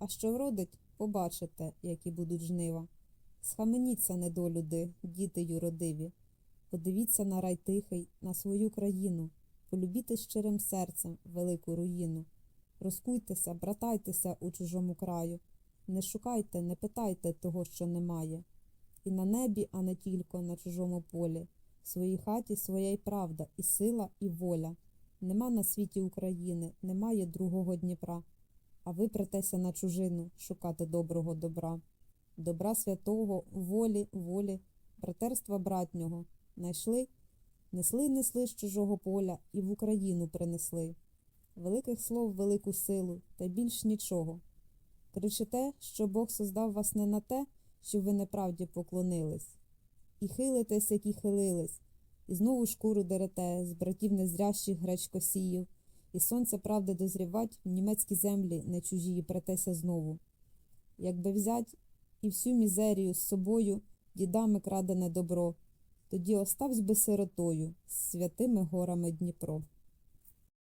А що вродить, побачите, які будуть жнива. Схаменіться, недолюди, діти юродиві. Подивіться на рай тихий, на свою країну, полюбіте щирим серцем велику руїну. Розкуйтеся, братайтеся у чужому краю, не шукайте, не питайте того, що немає. І на небі, а не тільки на чужому полі, в своїй хаті своя й правда, і сила, і воля. Нема на світі України, немає другого Дніпра. А ви претеся на чужину шукати доброго добра, добра святого, волі, волі, братерства братнього. Найшли, несли, несли з чужого поля і в Україну принесли. Великих слов, велику силу, та більш нічого. Кричите, що Бог создав вас не на те, що ви неправді поклонились, і хилитесь, як і хилились, і знову шкуру дерете з братів незрящих гречкосіїв, і сонце правди дозрівать німецькі землі не чужії претеся знову. Якби взять і всю мізерію з собою дідами крадене добро, тоді оставсь би сиротою з святими горами Дніпро.